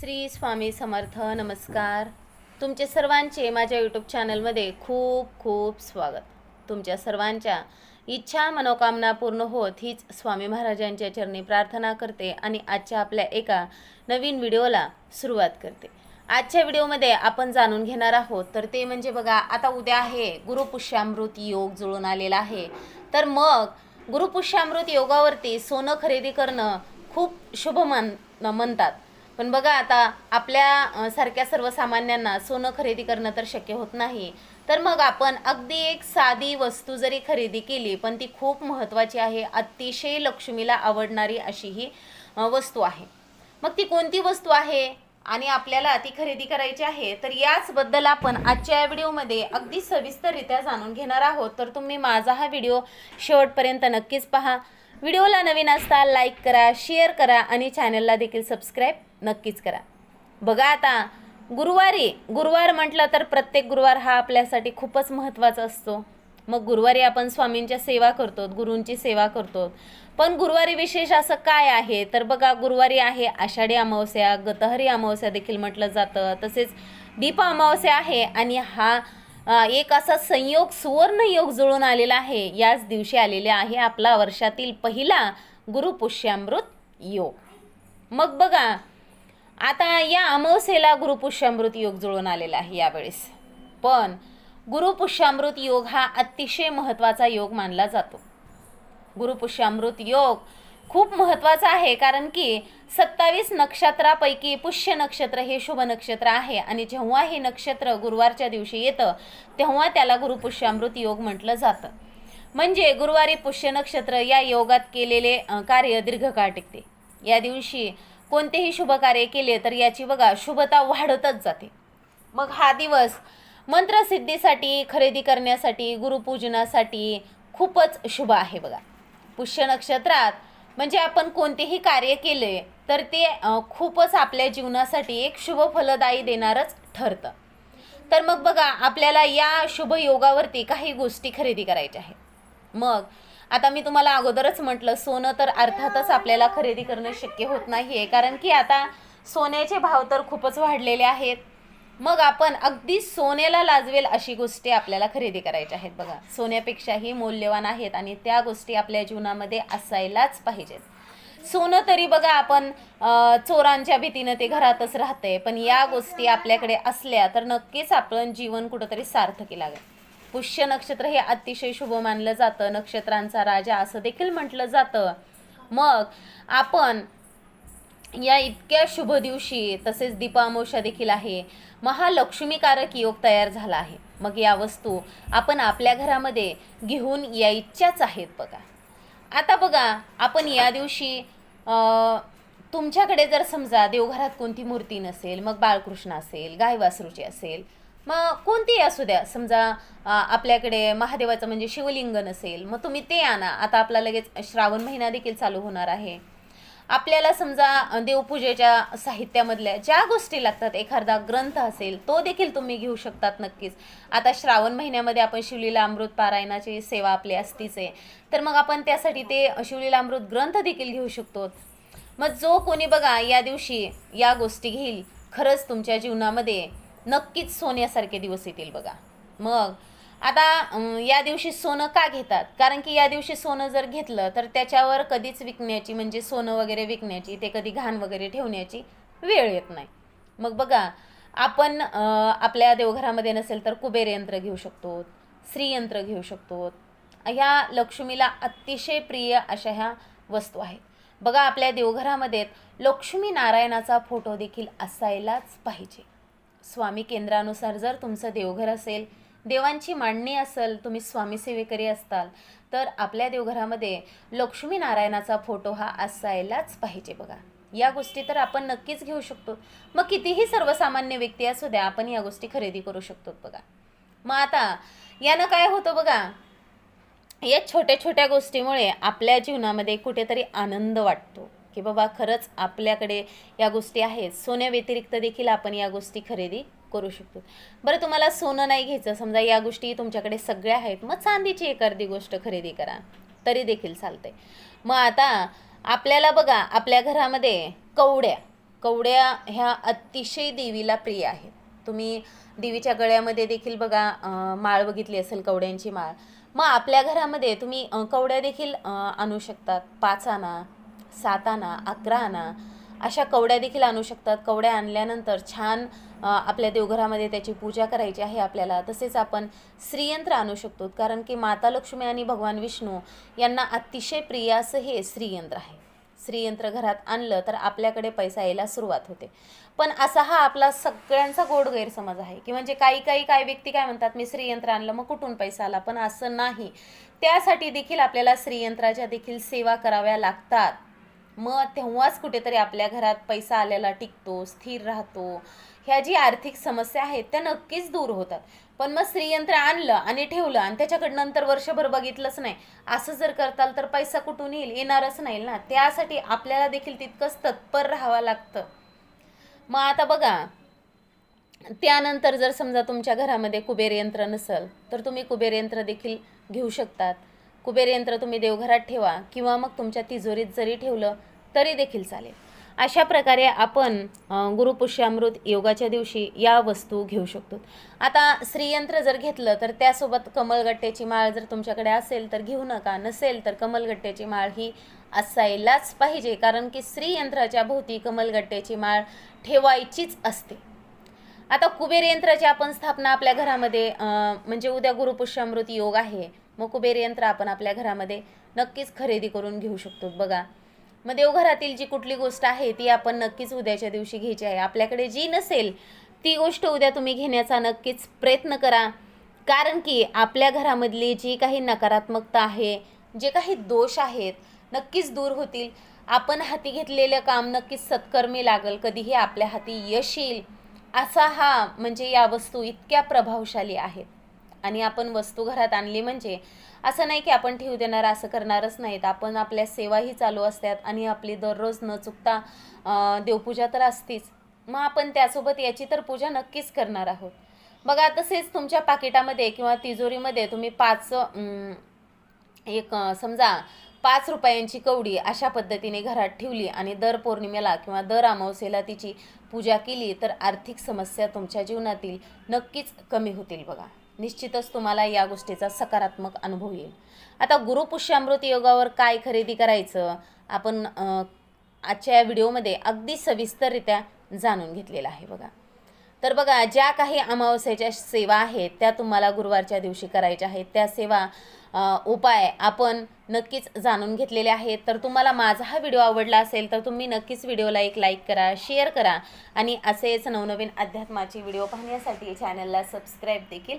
श्री स्वामी समर्थ नमस्कार. तुमचे सर्वांचे माझ्या यूट्यूब चॅनलमध्ये खूप खूप स्वागत. तुमच्या सर्वांच्या इच्छा मनोकामना पूर्ण होत हीच स्वामी महाराजांच्या चरणी प्रार्थना करते आणि आजच्या आपल्या एका नवीन व्हिडिओला सुरुवात करते. आजच्या व्हिडिओमध्ये आपण जाणून घेणार आहोत तर ते म्हणजे बघा आता उद्या आहे गुरुपुष्यामृत योग जुळून आलेला आहे. तर मग गुरुपुष्यामृत योगावरती सोनं खरेदी करणं खूप शुभ मान म्हणतात. पण बघा आता आपल्या सारख्या सर्वसामान्यांना सोनं खरेदी करणं तर शक्य होत नाही. तर मग आपण अगदी एक साधी वस्तू जरी खरेदी केली पण ती खूप महत्त्वाची आहे अतिशय लक्ष्मीला आवडणारी अशी ही वस्तू आहे. मग ती कोणती वस्तू आहे? आणि आपल्याला ती खरेदी करायची आहे तर याचबद्दल आपण आजच्या या व्हिडिओमध्ये अगदी सविस्तररित्या जाणून घेणार आहोत. तर तुम्ही माझा हा व्हिडिओ शेवटपर्यंत नक्कीच पहा. व्हिडिओला नवीन असता लाईक करा शेअर करा आणि चॅनलला देखील सबस्क्राईब नक्कीच करा. बघा आता गुरुवारी गुरुवार म्हटलं तर प्रत्येक गुरुवार हा आपल्यासाठी खूपच महत्त्वाचा असतो. मग गुरुवारी आपण स्वामींच्या सेवा करतो गुरूंची सेवा करतो. पण गुरुवारी विशेष असं काय आहे? तर बघा गुरुवारी आहे आषाढी अमावस्या गतहरी अमावस्या देखील म्हटलं जातं. तसेच दीप अमावस्या आहे आणि हा एक असा संयोग सुवर्ण योग जुळून आलेला आहे. याच दिवशी आलेला आहे आपला वर्षातील पहिला गुरुपुष्यामृत योग. मग बघा आता या अमावस्येला गुरुपुष्यामृत योग जुळून आलेला आहे यावेळेस. पण गुरुपुष्यामृत योग हा अतिशय महत्त्वाचा योग मानला जातो. गुरुपुष्यामृत योग खूप महत्त्वाचा आहे कारण की सत्तावीस नक्षत्रापैकी पुष्य नक्षत्र हे शुभ नक्षत्र आहे आणि जेव्हा हे नक्षत्र गुरुवारच्या दिवशी येतं तेव्हा त्याला गुरुपुष्यामृत योग म्हटलं जातं. म्हणजे गुरुवारी पुष्य नक्षत्र या योगात केलेले कार्य दीर्घकाळ टिकते. या दिवशी कोणतेही शुभ कार्य केले तर याची बघा शुभता वाढतच जाते. मग हा दिवस मंत्रसिद्धीसाठी खरेदी करण्यासाठी गुरुपूजनासाठी खूपच शुभ आहे बघा. पुष्य नक्षत्रात म्हणजे आपण कोणतेही कार्य केले तर ते खूपच आपल्या जीवनासाठी एक शुभ फलदायी देणारच ठरतं. तर मग बघा आपल्याला या शुभ योगावरती काही गोष्टी खरेदी करायच्या आहेत. मग आता मी तुम्हाला अगोदरच म्हटलं सोनं तर अर्थातच आपल्याला खरेदी करणं शक्य होत नाही आहे कारण की आता सोन्याचे भाव तर खूपच वाढलेले आहेत. मग आपण अगदी सोन्याला लाजवेल अशी गोष्टी आपल्याला खरेदी करायच्या आहेत बघा. सोन्यापेक्षाही मौल्यवान आहेत आणि त्या गोष्टी आपल्या जीवनामध्ये असायलाच पाहिजेत. सोनं तरी बघा आपण चोरांच्या भीतीनं ते घरातच राहतंय. पण या गोष्टी आपल्याकडे असल्या तर नक्कीच आपण जीवन कुठंतरी सार्थकी लागेल. पुष्य नक्षत्र हे अतिशय शुभ मानलं जातं. नक्षत्रांचा राजा असं देखील म्हटलं जातं. मग आपण या इतक्या शुभ दिवशी तसेच दीपामोशा देखील आहे. महालक्ष्मीकारक योग तयार झाला आहे. मग या वस्तू आपण आपल्या घरामध्ये घेऊन यायच्याच आहेत बघा. आता बघा आपण या दिवशी तुमच्याकडे जर समजा देवघरात कोणती मूर्ती नसेल मग बाळकृष्ण असेल गाय वासरूची असेल मग कोणतीही असू द्या समजा आपल्याकडे महादेवाचं म्हणजे शिवलिंग नसेल मग तुम्ही ते आणा. आता आपला लगेच श्रावण महिना देखील चालू होणार आहे. आपल्याला समजा देवपूजेच्या साहित्यामधल्या ज्या गोष्टी लागतात एखादा ग्रंथ असेल तो देखील तुम्ही घेऊ शकतात नक्कीच. आता श्रावण महिन्यामध्ये आपण शिवलीला अमृत पारायणाची सेवा आपली असतीच आहे. तर मग आपण त्यासाठी ते शिवलीला अमृत ग्रंथ देखील घेऊ शकतो. मग जो कोणी बघा या दिवशी या गोष्टी घेईल खरंच तुमच्या जीवनामध्ये नक्कीच सोन्यासारखे दिवस येतील बघा. मग आता या दिवशी सोनं का घेतात? कारण की या दिवशी सोनं जर घेतलं तर त्याच्यावर कधीच विकण्याची म्हणजे सोनं वगैरे विकण्याची ते कधी घाण वगैरे ठेवण्याची वेळ येत नाही. मग बघा आपण आपल्या देवघरामध्ये नसेल तर कुबेर यंत्र घेऊ शकतो श्रीयंत्र घेऊ शकतो. ह्या लक्ष्मीला अतिशय प्रिय अशा ह्या वस्तू आहेत. बघा आपल्या देवघरामध्ये लक्ष्मी नारायणाचा फोटो देखील असायलाच पाहिजे. स्वामी केंद्रानुसार जर तुमचं देवघर असेल देवांची मांडणी असेल तुम्ही स्वामी सेवेकरी असताल तर आपल्या देवघरामध्ये लक्ष्मी नारायणाचा फोटो हा असायलाच पाहिजे बघा. या गोष्टी तर आपण नक्कीच घेऊ शकतो. मग कितीही सर्वसामान्य व्यक्ती असू द्या आपण या गोष्टी खरेदी करू शकतो बघा. मग आता यानं काय होतं बघा या छोट्या छोट्या गोष्टीमुळे आपल्या जीवनामध्ये कुठेतरी आनंद वाटतो. की बाबा खरंच आपल्याकडे या गोष्टी आहेत. सोन्याव्यतिरिक्त देखील आपण या गोष्टी खरेदी करू शकतो. बरं तुम्हाला सोनं नाही घ्यायचं. समजा या गोष्टी तुमच्याकडे सगळ्या आहेत. मग चांदीची एक अर्धी गोष्ट खरेदी करा. तरी देखील चालते मग आता आपल्याला बघा आपल्या घरामध्ये कवड्या. कवड्या ह्या अतिशय देवीला प्रिय आहेत. तुम्ही देवीच्या गळ्यामध्ये देखील बघा माळ बघितली असेल कवड्यांची माळ. मग आपल्या घरामध्ये तुम्ही कवड्या देखील आणू शकतात. पाच आणा सात आणा अकरा आणा अशा कवड्या देखील आणू शकतात. कवड्या आणल्यानंतर छान आपल्या देवघरामध्ये त्याची पूजा करायची आहे आपल्याला. तसेच आपण श्रीयंत्र आणू शकतो. कारण की माता लक्ष्मी आणि भगवान विष्णू यांना अतिशय प्रिय असं हे श्रीयंत्र आहे. श्रीयंत्र घरात आणलं तर आपल्याकडे पैसा यायला सुरुवात होते. पण असा हा आपला सगळ्यांचा गोड गैरसमज आहे. की म्हणजे काही काही काही व्यक्ती काय म्हणतात मी श्रीयंत्र आणलं मग कुठून पैसा आला? पण असं नाही. त्यासाठी देखील आपल्याला श्रीयंत्राच्या देखील सेवा कराव्या लागतात. मग तेव्हाच कुठेतरी आपल्या घरात पैसा आलेला टिकतो स्थिर राहतो. ह्या जी आर्थिक समस्या आहेत त्या नक्कीच दूर होतात. पण मग श्रीयंत्र आणलं आणि ठेवलं आणि त्याच्याकडे नंतर वर्षभर बघितलंच नाही. असं जर करताल तर पैसा कुठून येईल? येणारच नाही ना. त्यासाठी आपल्याला देखील तितकंच तत्पर राहावं लागतं. मग आता बघा त्यानंतर जर समजा तुमच्या घरामध्ये कुबेर यंत्र नसेल तर तुम्ही कुबेर यंत्र देखील घेऊ शकतात. कुबेर यंत्र तुम्ही देवघरात ठेवा किंवा मग तुमच्या तिजोरीत जरी ठेवलं तरी देखील चालेल. अशा प्रकारे आपण गुरुपुष्यामृत योगाच्या दिवशी या वस्तू घेऊ शकतो. आता श्रीयंत्र जर घेतलं तर त्यासोबत कमलगट्ट्याची माळ जर तुमच्याकडे असेल तर घेऊ नका. नसेल तर कमलगट्ट्याची माळ ही असायलाच पाहिजे कारण की श्रीयंत्राच्या भोवती कमलगट्ट्याची माळ ठेवायचीच असते. आता कुबेर यंत्राची आपण स्थापना आपल्या घरामध्ये म्हणजे उद्या गुरुपुष्यामृत योग आहे मग कुबेर यंत्र आपण आपल्या घरामध्ये नक्कीच खरेदी करून घेऊ शकतो. बघा मग देवघरातील जी कुठली गोष्ट आहे ती आपण नक्कीच उद्याच्या दिवशी घ्यायची आहे. आपल्याकडे जी नसेल ती गोष्ट उद्या तुम्ही घेण्याचा नक्कीच प्रयत्न करा. कारण की आपल्या घरामधली जी काही नकारात्मकता आहे जे काही दोष आहेत नक्कीच दूर होतील. आपण हाती घेतलेलं काम नक्कीच सत्कर्मी लागल कधीही आपल्या हाती यश येईल. असा हा म्हणजे या वस्तू इतक्या प्रभावशाली आहेत. आणि आपण वस्तू घरात आणली म्हणजे असं नाही की आपण ठेवू देणार असं करणारच नाहीत. आपण आपल्या सेवाही चालू असतात आणि आपली दररोज न चुकता देवपूजा तर असतीच. मग आपण त्यासोबत याची तर पूजा नक्कीच करणार आहोत. बघा तसेच तुमच्या पाकिटामध्ये किंवा तिजोरीमध्ये तुम्ही पाच एक समजा पाच रुपयांची कवडी अशा पद्धतीने घरात ठेवली आणि दर पौर्णिमेला किंवा दर अमावस्येला तिची पूजा केली तर आर्थिक समस्या तुमच्या जीवनातील नक्कीच कमी होतील बघा. निश्चितच तुम्हाला या गोष्टीचा सकारात्मक अनुभव येईल. आता गुरुपुष्यामृत योगावर काय खरेदी करायचं आपण आजच्या या व्हिडिओमध्ये अगदी सविस्तररित्या जाणून घेतलेलं आहे बघा. तर बघा ज्या काही अमावस्येच्या सेवा आहेत त्या तुम्हाला गुरुवारच्या दिवशी करायच्या आहेत. त्या सेवा उपाय आपण नक्कीच जाणून घेतलेले आहेत. तर तुम्हाला माझा हा व्हिडिओ आवडला असेल तर तुम्ही नक्कीच व्हिडिओला एक लाईक करा शेअर करा आणि असेच नवनवीन अध्यात्माचे व्हिडिओ पाहण्यासाठी चॅनलला सबस्क्राईब देखील